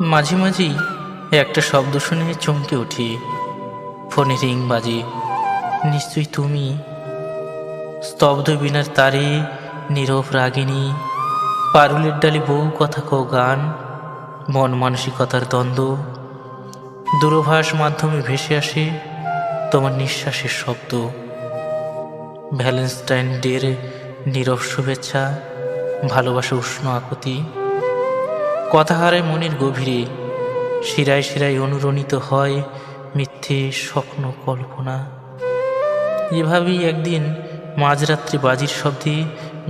মাঝে মাঝেই একটা শব্দ শুনে চমকে উঠি। ফোনে রিং বাজে। নিশ্চয়ই তুমি স্তব্ধ বিনার তারে, নীরব রাগিনী, পারুলের ডালি বহু কথা কো গান, মন মানসিকতার দ্বন্দ্ব। দূরভাষ মাধ্যমে ভেসে আসে তোমার নিঃশ্বাসের শব্দ। ভ্যালেন্টাইন ডের নীরব শুভেচ্ছা, ভালোবাসা উষ্ণ আকুতি। কথা হারায় মনের গভীরে শিরায় শিরায় অনুরণিত হয় মিথ্যে স্বপ্ন কল্পনা। এভাবেই একদিন মাঝরাত্রি বাজির শব্দে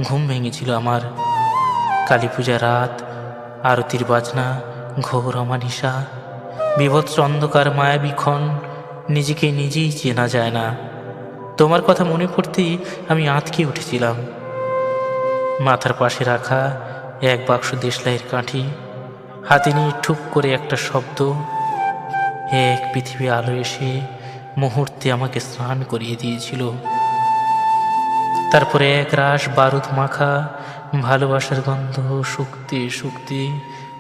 ঘুম ভেঙেছিল আমার। কালী পূজা রাত, আরতির বাজনা ঘোর অমানিসা বিভৎস অন্ধকার মায়াবীক্ষণ নিজেকে নিজেই চেনা যায় না। তোমার কথা মনে পড়তেই আমি আঁতকে উঠেছিলাম। মাথার পাশে রাখা এক বাক্স দেশলাইয়ের কাঠি হাতে নিয়ে ঠুক করে একটা শব্দ, এক পৃথিবী আলো এসে মুহূর্তে আমাকে স্নান করিয়ে দিয়েছিল। তারপরে এক রাস বারুদ মাখা, ভালোবাসার গন্ধ শুকতে শুকতে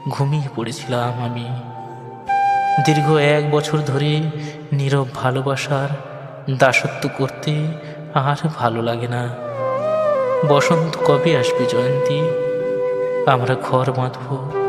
ঘুমিয়ে পড়েছিলাম আমি। দীর্ঘ এক বছর ধরে নীরব ভালোবাসার দাসত্ব করতে আর ভালো লাগে না। বসন্ত কবে আসবে জয়ন্তী? আমরা ঘর বাঁধবো